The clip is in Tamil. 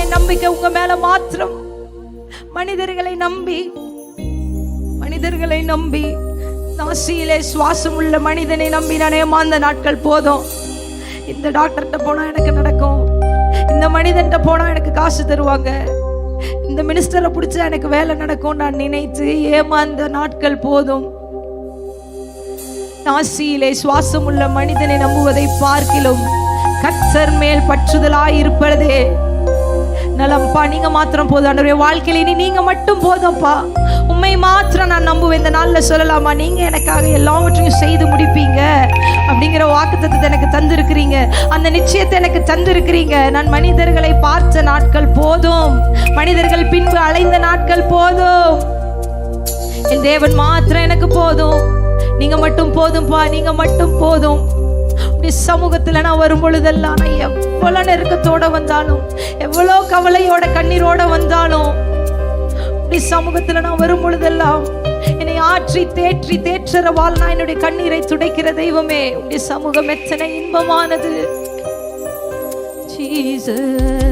என் நம்பிக்கை உங்க மேல மாத்திரம். மனிதர்களை நம்பி மனிதர்களை நம்பி நாசியிலே சுவாசம் உள்ள மனிதனை நம்பி நான் ஏமாந்த நாட்கள் போதும். இந்த டாக்டர்கிட்ட போனா எனக்கு நடக்கும். இந்த மனிதன்கிட்ட போனா எனக்கு காசு தருவாங்க. இந்த மினிஸ்டரை பிடிச்சா எனக்கு வேலை நடக்கும் நான் நினைத்து ஏமாந்த நாட்கள் போதும். நாசியிலே சுவாசம் உள்ள மனிதனை நம்புவதை பார்க்கிலும் கத்தர் மேல் பற்றுதலாய் இருப்பதே நலம்பா நீங்க மாத்திரம் போதும். ஆண்டவரே வாழ்க்கையில இனி நீங்க மட்டும் போதும்ப்பா உண்மை மாத்திரம் நான் நம்புவேன். இந்த நாளில் சொல்லலாமா? நீங்க எனக்காக எல்லாவற்றையும் செய்து முடிப்பீங்க. அப்படிங்கிற வாக்குத்தத்தத்தை எனக்கு தந்திருக்கிறீங்க. அந்த நிச்சயத்தை எனக்கு தந்திருக்கிறீங்க. நான் மனிதர்களை பார்த்த நாட்கள் போதும். மனிதர்கள் பின்பு அலைந்த நாட்கள் போதும். என் தேவன் மாத்திரம் எனக்கு போதும். நீங்க மட்டும் போதும்பா நீங்க மட்டும் போதும். நீ சமூகத்தில் நான் வரும் பொழுதெல்லாம் நான் எவ்வளவு நெருக்கத்தோட வந்தாலும் எவ்வளோ கவலையோட கண்ணீரோட வந்தாலும் நீ சமூகத்தில் நான் வரும் பொழுதெல்லாம் என்னை ஆற்றி தேற்றி தேற்றரவால் நான் என்னுடைய கண்ணீரை துடைக்கிற தெய்வமே உடைய சமூகம் எத்தனை இன்பமானது. Jesus.